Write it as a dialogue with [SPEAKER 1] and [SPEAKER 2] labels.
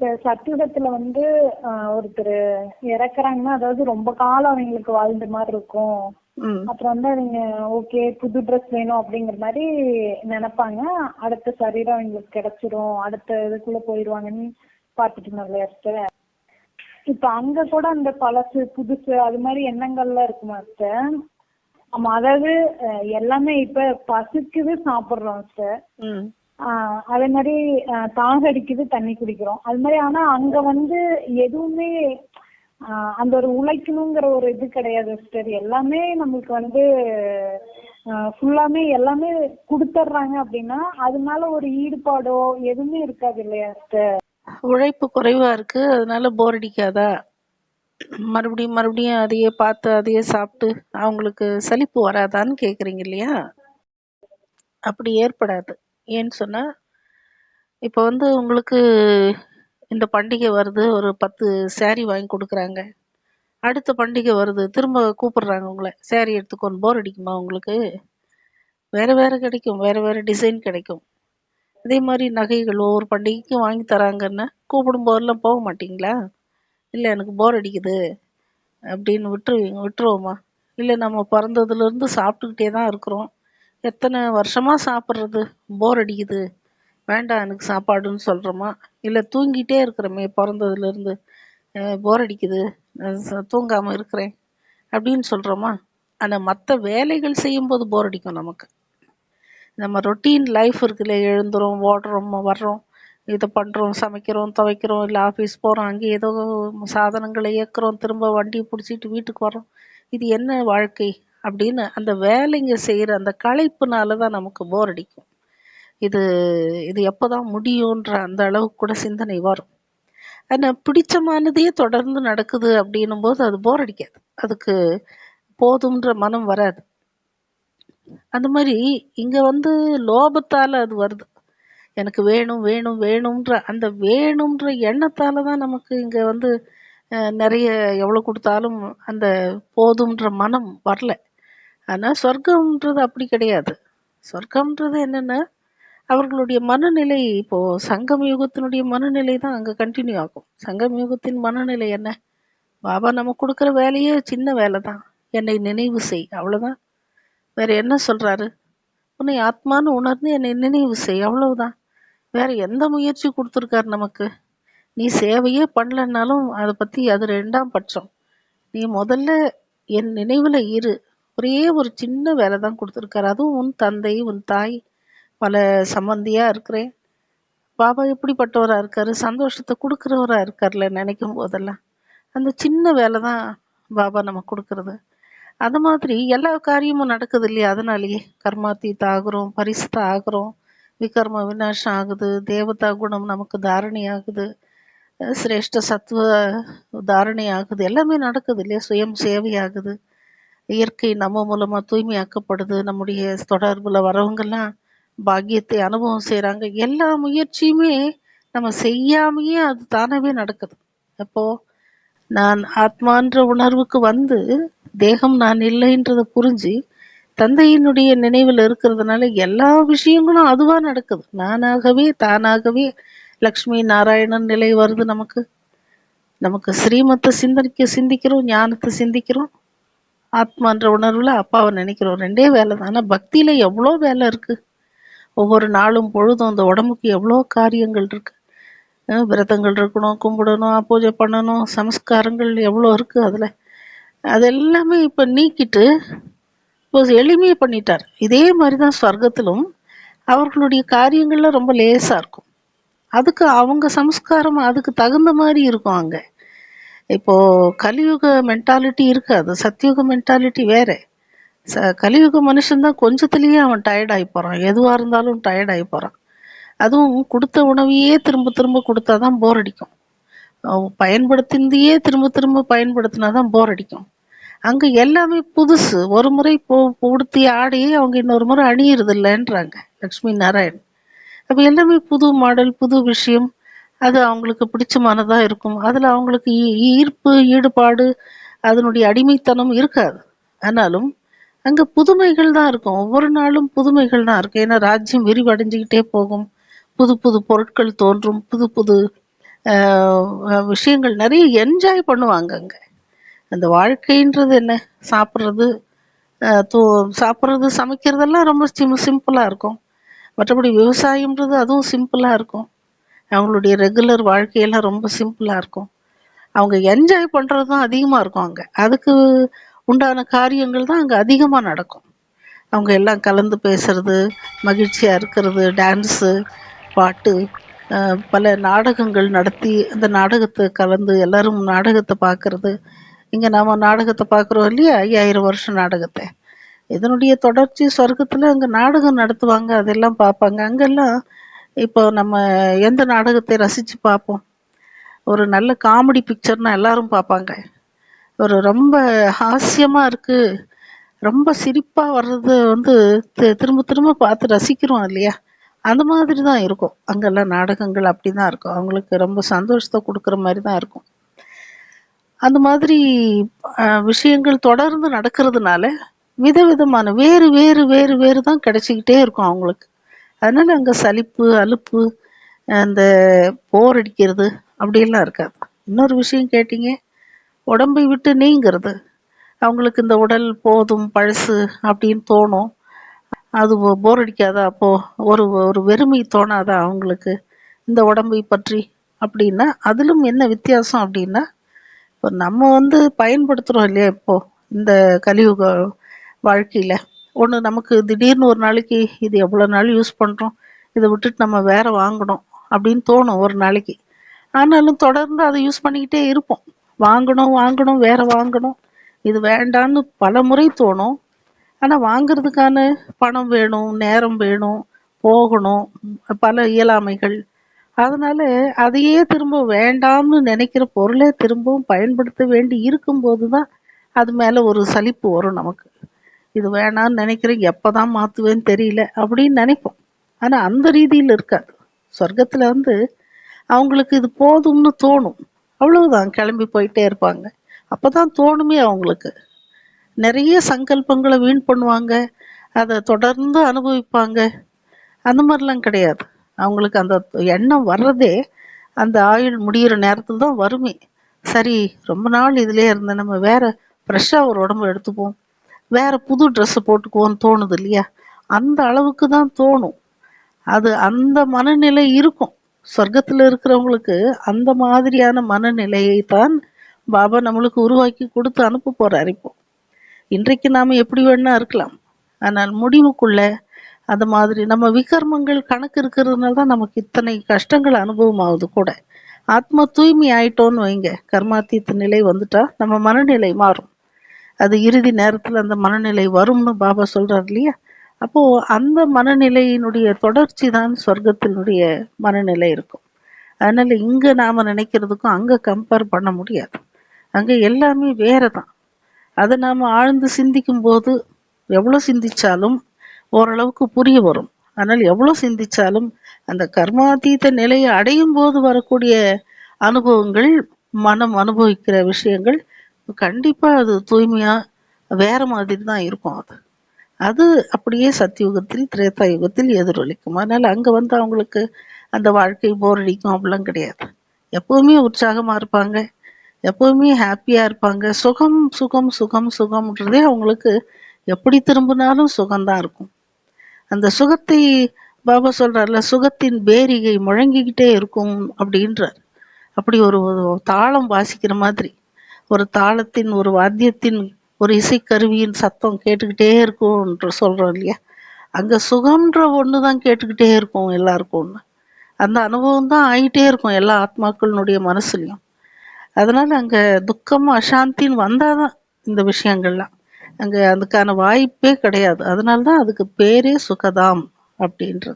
[SPEAKER 1] இப்ப சத்தியுகத்துல வந்து ஒருத்தர் இறக்குறாங்கன்னா அதாவது ரொம்ப காலம் அவங்களுக்கு வாழ்ந்த மாதிரி இருக்கும். அப்புறம் வந்து அவங்க ஓகே புது ட்ரெஸ் வேணும் அப்படிங்கிற மாதிரி நினைப்பாங்க. அடுத்த சரீரம் அவங்களுக்கு கிடைச்சிரும். அடுத்த இதுக்குள்ள போயிருவாங்கன்னு பாத்துட்டு இல்லையா sister? இப்ப அங்க கூட அந்த பழசு புதுசு அது மாதிரி எண்ணங்கள்லாம் இருக்குமா சார் ஆமா அதாவது எல்லாமே இப்ப பசிக்குது சாப்பிடுறோம் சார் அதே மாதிரி ஆஹ் தாக அடிக்குது தண்ணி குடிக்கிறோம். அது மாதிரி ஆனா அங்க வந்து எதுவுமே ஆஹ் அந்த ஒரு உழைக்கணுங்கிற ஒரு இது கிடையாது சிஸ்டர் எல்லாமே நம்மளுக்கு வந்து ஃபுல்லாமே எல்லாமே கொடுத்துட்றாங்க அப்படின்னா அதனால ஒரு ஈடுபாடோ எதுவுமே இருக்காது இல்லையா சிஸ்டர்
[SPEAKER 2] உழைப்பு குறைவா இருக்கு அதனால போர் அடிக்காதா? மறுபடியும் மறுபடியும் அதையே பார்த்து அதையே சாப்பிட்டு அவங்களுக்கு சலிப்பு வராதான்னு கேக்குறீங்க இல்லையா? அப்படி ஏற்படாது. ஏன்னு சொன்னால் இப்போ வந்து உங்களுக்கு இந்த பண்டிகை வருது ஒரு பத்து சேரீ வாங்கி கொடுக்குறாங்க. அடுத்த பண்டிகை வருது திரும்ப கூப்பிடுறாங்க உங்களை. சேரீ எடுத்துக்கோன்னு போர் அடிக்குமா உங்களுக்கு? வேறு வேறு கிடைக்கும் வேறு வேறு டிசைன் கிடைக்கும். அதே மாதிரி நகைகள் ஒவ்வொரு பண்டிகைக்கும் வாங்கி தராங்கன்னா கூப்பிடும் போதெல்லாம் போக மாட்டிங்களா? இல்லை எனக்கு போர் அடிக்குது அப்படின்னு விட்டுருவீங்க விட்டுருவோமா? இல்லை நம்ம பிறந்ததுலேருந்து சாப்பிட்டுக்கிட்டே தான் இருக்கிறோம். எத்தனை வருஷமா சாப்பிட்றது? போர் அடிக்குது. வேண்டாம் எனக்கு சாப்பாடுன்னு சொல்கிறோமா இல்லை தூங்கிட்டே இருக்கிறோமே பிறந்ததுலேருந்து. போர் அடிக்குது. தூங்காமல் இருக்கிறேன். அப்படின்னு சொல்கிறோமா ஆனால் மற்ற வேலைகள் செய்யும்போது போர் அடிக்கும் நமக்கு. நம்ம ரொட்டீன் லைஃப் இருக்குல்ல எழுந்துறோம் ஓடுறோம் வர்றோம் இதை பண்ணுறோம் சமைக்கிறோம் துவைக்கிறோம் இல்லை ஆஃபீஸ் போகிறோம் அங்கே ஏதோ சாதனங்களை இயக்குறோம் திரும்ப வண்டியை பிடிச்சிட்டு வீட்டுக்கு வரோம் இது என்ன வாழ்க்கை? அப்படின்னு அந்த வேலைங்க செய்கிற அந்த களைப்புனால தான் நமக்கு போர் அடிக்கும். இது இது எப்போதான் முடியுன்ற அந்த அளவுக்கு கூட சிந்தனை வரும். ஆனால் பிடிச்சமானதையே தொடர்ந்து நடக்குது அப்படின்னும் போது அது போர் அடிக்காது. அதுக்கு போதும்ன்ற மனம் வராது. அந்த மாதிரி இங்கே வந்து லோபத்தால் அது வருது. எனக்கு வேணும் வேணும் வேணும்ன்ற அந்த வேணும்ன்ற எண்ணத்தால் தான் நமக்கு இங்கே வந்து நிறைய எவ்வளோ கொடுத்தாலும் அந்த போதும்ன்ற மனம் வரல. ஆனால் சொர்க்கம்ன்றது அப்படி கிடையாது. சொர்க்கம்ன்றது என்னென்னா அவர்களுடைய மனநிலை இப்போது சங்கம் யுகத்தினுடைய மனநிலை தான் அங்கே கண்டினியூ ஆகும். சங்கம் யுகத்தின் மனநிலை என்ன? பாபா நம்ம கொடுக்குற வேலையே சின்ன வேலை தான். என்னை நினைவு செய். அவ்வளோதான் வேற என்ன சொல்கிறாரு உன்னை ஆத்மான்னு உணர்ந்து என்னை நினைவு செய். அவ்வளவுதான். வேற எந்த முயற்சி கொடுத்துருக்காரு நமக்கு? நீ சேவையே பண்ணலன்னாலும் அதை பற்றி அது ரெண்டாம் பட்சம். நீ முதல்ல என் நினைவில் இரு. ஒரே ஒரு சின்ன வேலை தான் கொடுத்துருக்காரு. அதுவும் உன் தந்தை உன் தாய் பல சம்பந்தியா இருக்கிறேன். பாபா எப்படிப்பட்டவராக இருக்காரு? சந்தோஷத்தை கொடுக்குறவராக இருக்கார்ல நினைக்கும் போதெல்லாம். அந்த சின்ன வேலை தான் பாபா நம்ம கொடுக்கறது. அது மாதிரி எல்லா காரியமும் நடக்குது இல்லையா? அதனாலேயே கர்மாத்தீத்த ஆகுறோம் பரிசுத்த ஆகுறோம் விகர்ம விநாசம் ஆகுது தேவதா குணம் நமக்கு தாரணி ஆகுது சிரேஷ்ட சத்துவ தாரணை ஆகுது எல்லாமே நடக்குது இல்லையா? சுயம் சேவை ஆகுது இயற்கை நம்ம மூலமா தூய்மையாக்கப்படுது. நம்முடைய தொடர்புல வரவங்கெல்லாம் பாக்கியத்தை அனுபவம் செய்கிறாங்க எல்லா முயற்சியுமே நம்ம செய்யாமையே அது தானாகவே நடக்குது. அப்போ நான் ஆத்மான்ற உணர்வுக்கு வந்து தேகம் நான் இல்லைன்றத புரிஞ்சு தந்தையினுடைய நினைவில் இருக்கிறதுனால எல்லா விஷயங்களும் அதுவா நடக்குது. நானாகவே தானாகவே லக்ஷ்மி நாராயணன் நிலை வருது நமக்கு. நமக்கு ஸ்ரீமத்தை சிந்தனைக்க சிந்திக்கிறோம் ஞானத்தை சிந்திக்கிறோம். ஆத்மான்ற உணர்வுல அப்பாவை நினைக்கிறோம். ரெண்டே வேலை தான் பக்தியில எவ்வளோ வேலை இருக்கு? ஒவ்வொரு நாளும் பொழுதும் அந்த உடம்புக்கு எவ்வளோ காரியங்கள் இருக்கு? விரதங்கள் இருக்கணும் கும்பிடணும் பூஜை பண்ணணும் சமஸ்காரங்கள் எவ்வளோ இருக்கு அதுல? அது எல்லாமே இப்ப நீக்கிட்டு இப்போ எளிமையை பண்ணிட்டார். இதே மாதிரிதான் ஸ்வர்க்கத்திலும் அவர்களுடைய காரியங்கள்லாம் ரொம்ப லேசா இருக்கும். அதுக்கு அவங்க சம்ஸ்காரம் அதுக்கு தகுந்த மாதிரி இருக்கும் அங்கே. இப்போ கலியுக மென்டாலிட்டி இருக்காது சத்தியுக மென்டாலிட்டி வேற. ச கலியுக மனுஷன்தான் கொஞ்சத்துலேயே அவன் டயர்டாகி போகிறான் எதுவாக இருந்தாலும் டயர்ட் ஆகி அதுவும் கொடுத்த உணவையே திரும்ப திரும்ப கொடுத்தாதான் போர் அடிக்கும். அவன் பயன்படுத்தினதையே திரும்ப திரும்ப பயன்படுத்தினாதான் போர் அடிக்கும். அங்கே எல்லாமே புதுசு. ஒரு முறை போ உடுத்தி ஆடையே அவங்க இன்னொரு முறை அணியிறது இல்லைன்றாங்க லக்ஷ்மி நாராயண். அப்போ எல்லாமே புது மாடல் புது விஷயம். அது அவங்களுக்கு பிடிச்சமானதா இருக்கும். அதுல அவங்களுக்கு ஈ- ஈர்ப்பு ஈடுபாடு அதனுடைய அடிமைத்தனம் இருக்காது. ஆனாலும் அங்க புதுமைகள் தான் இருக்கும். ஒவ்வொரு நாளும் புதுமைகள் தான் இருக்கும் ஏன்னா ராஜ்யம் விரிவடைஞ்சுக்கிட்டே போகும். புது புது பொருட்கள் தோன்றும். புது புது விஷயங்கள் நிறைய என்ஜாய் பண்ணுவாங்க அங்க. அந்த வாழ்க்கைன்றது என்ன? சாப்பிட்றது தூ சாப்பிட்றது சமைக்கிறதெல்லாம் ரொம்ப சிம் சிம்பிளாக இருக்கும். மற்றபடி விவசாயம்ன்றது அதுவும் சிம்பிளாக இருக்கும். அவங்களுடைய ரெகுலர் வாழ்க்கையெல்லாம் ரொம்ப சிம்பிளாக இருக்கும். அவங்க என்ஜாய் பண்ணுறது தான் அதிகமாக இருக்கும் அங்கே. அதுக்கு உண்டான காரியங்கள் தான் அங்கே அதிகமாக நடக்கும். அவங்க எல்லாம் கலந்து பேசுறது மகிழ்ச்சியாக இருக்கிறது டான்ஸு பாட்டு பல நாடகங்கள் நடத்தி அந்த நாடகத்தை கலந்து எல்லாரும் நாடகத்தை பார்க்குறது. இங்கே நாம் நாடகத்தை பார்க்குறோம் இல்லையா? ஐயாயிரம் வருஷம் நாடகத்தை. இதனுடைய தொடர்ச்சி சொர்க்கத்தில் அங்கே நாடகம் நடத்துவாங்க அதெல்லாம் பார்ப்பாங்க. அங்கெல்லாம் இப்போ நம்ம எந்த நாடகத்தை ரசித்து பார்ப்போம்? ஒரு நல்ல காமெடி பிக்சர்னா எல்லாரும் பார்ப்பாங்க. ஒரு ரொம்ப ஹாஸ்யமாக இருக்குது ரொம்ப சிரிப்பாக வர்றது வந்து திரும்ப திரும்ப பார்த்து ரசிக்கிறோம் இல்லையா? அந்த மாதிரி தான் இருக்கும். அங்கெல்லாம் நாடகங்கள் அப்படி தான் இருக்கும். அவங்களுக்கு ரொம்ப சந்தோஷத்தை கொடுக்குற மாதிரி தான் இருக்கும். அந்த மாதிரி விஷயங்கள் தொடர்ந்து நடக்கிறதுனால விதவிதமான வேறு வேறு வேறு வேறு தான் கிடைச்சிக்கிட்டே இருக்கும் அவங்களுக்கு. அதனால அங்கே சலிப்பு அலுப்பு அந்த போர் அடிக்கிறது அப்படியெல்லாம் இருக்காது. இன்னொரு விஷயம் கேட்டீங்க உடம்பை விட்டு நீங்கிறது. அவங்களுக்கு இந்த உடல் போதும் பழசு அப்படின்னு தோணும். அது போர் அடிக்காதா? அப்போ ஒரு ஒரு வெறுமை தோணாதா அவங்களுக்கு? இந்த உடம்பை பற்றி அப்படின்னா அதிலும் என்ன வித்தியாசம் அப்படின்னா இப்போ நம்ம வந்து பயன்படுத்துகிறோம் இல்லையா இப்போ இந்த கலியுக வாழ்க்கையில். ஒன்று நமக்கு திடீர்னு ஒரு நாளைக்கு இது எவ்வளோ நாள் யூஸ் பண்ணுறோம் இதை விட்டுட்டு நம்ம வேற வாங்கணும் அப்படின்னு தோணும் ஒரு நாளைக்கு. ஆனாலும் தொடர்ந்து அதை யூஸ் பண்ணிக்கிட்டே இருப்போம். வாங்கணும் வாங்கணும் வேற வாங்கணும். இது வேண்டான்னு பல முறை தோணும். ஆனால் வாங்கிறதுக்கான பணம் வேணும் நேரம் வேணும் போகணும் பல இயலாமைகள். அதனால அதையே திரும்ப வேண்டாம்னு நினைக்கிற பொருளை திரும்பவும் பயன்படுத்த வேண்டி இருக்கும்போது தான் அது மேலே ஒரு சலிப்பு வரும் நமக்கு. இது வேணாம்னு நினைக்கிறேன் எப்பதான் மாற்றுவேன்னு தெரியல அப்படின்னு நினைப்போம். ஆனால் அந்த ரீதியில் இருக்காது. சொர்க்கத்தில் வந்து அவங்களுக்கு இது போதும்னு தோணும். அவ்வளவுதான் கிளம்பி போயிட்டே இருப்பாங்க. அப்பதான் தோணுமே அவங்களுக்கு. நிறைய சங்கல்பங்களை வீண் பண்ணுவாங்க. அதை தொடர்ந்து அனுபவிப்பாங்க. அந்த மாதிரிலாம் கிடையாது. அவங்களுக்கு அந்த எண்ணம் வர்றதே அந்த ஆயுள் முடியிற நேரத்தில் தான் வருமே. சரி ரொம்ப நாள் இதிலே இருந்த நம்ம வேற ஃப்ரெஷ்ஷாக ஒரு உடம்பு எடுத்துப்போம். வேற புது ட்ரெஸ்ஸு போட்டுக்குவோம்னு தோணுது இல்லையா? அந்த அளவுக்கு தான் தோணும். அது அந்த மனநிலை இருக்கும். சொர்க்கத்தில் இருக்கிறவங்களுக்கு அந்த மாதிரியான மனநிலையை தான் பாபா நம்மளுக்கு உருவாக்கி கொடுத்து அனுப்ப போறார் இப்போ. இன்றைக்கு நாம எப்படி வேணா இருக்கலாம். ஆனால் முடிவுக்குள்ள அந்த மாதிரி நம்ம விகர்மங்கள் கணக்கு இருக்கிறதுனால தான் நமக்கு இத்தனை கஷ்டங்கள் அனுபவம் ஆகுது கூட. ஆத்ம தூய்மை ஆயிட்டோன்னு வைங்க. கர்மாத்தீத்த நிலை வந்துட்டா நம்ம மனநிலை மாறும். அது இறுதி நேரத்தில் அந்த மனநிலை வரும்னு பாபா சொல்றார் இல்லையா? அப்போ அந்த மனநிலையினுடைய தொடர்ச்சி தான் சொர்க்கத்தினுடைய மனநிலை இருக்கும். அதனால இங்க நாம நினைக்கிறதுக்கும் அங்க கம்பேர் பண்ண முடியாது. அங்க எல்லாமே வேற தான் அதை நாம ஆழ்ந்து சிந்திக்கும் போது எவ்வளோ சிந்திச்சாலும் ஓரளவுக்கு புரிய வரும். ஆனால் எவ்வளோ சிந்திச்சாலும் அந்த கர்மாதீத நிலையை அடையும் போது வரக்கூடிய அனுபவங்கள் மனம் அனுபவிக்கிற விஷயங்கள் கண்டிப்பாக அது தூய்மையாக வேற மாதிரி தான் இருக்கும் அது. அது அப்படியே சத்தியுகத்தில் திரேதா யுகத்தில் எதிரொலிக்கும். அதனால் அங்கே வந்து அவங்களுக்கு அந்த வாழ்க்கை போர் அடிக்கும் அப்படிலாம் கிடையாது. எப்பவுமே உற்சாகமாக இருப்பாங்க. எப்பவுமே ஹாப்பியாக இருப்பாங்க. சுகம் சுகம் சுகம் சுகம்ன்றதே அவங்களுக்கு எப்படி திரும்பினாலும் சுகம்தான் இருக்கும். அந்த சுகத்தை பாபா சொல்கிறார்ல சுகத்தின் பேரிகை முழங்கிக்கிட்டே இருக்கும் அப்படின்றார். அப்படி ஒரு தாளம் வாசிக்கிற மாதிரி. ஒரு தாளத்தின் ஒரு வாத்தியத்தின் ஒரு இசைக்கருவியின் சத்தம் கேட்டுக்கிட்டே இருக்கும்ன்ற சொல்கிறோம் இல்லையா? அங்கே சுகம்ன்ற ஒன்று தான் கேட்டுக்கிட்டே இருக்கும் எல்லாருக்கும் அந்த அனுபவம் தான் ஆகிட்டே இருக்கும் எல்லா ஆத்மாக்களினுடைய மனசுலையும். அதனால் அங்கே துக்கம் அசாந்தின்னு வந்தாதான் இந்த விஷயங்கள்லாம். அங்கே அதுக்கான வாய்ப்பே கிடையாது. அதனால தான் அதுக்கு பேரே சுகதாம் அப்படின்றது.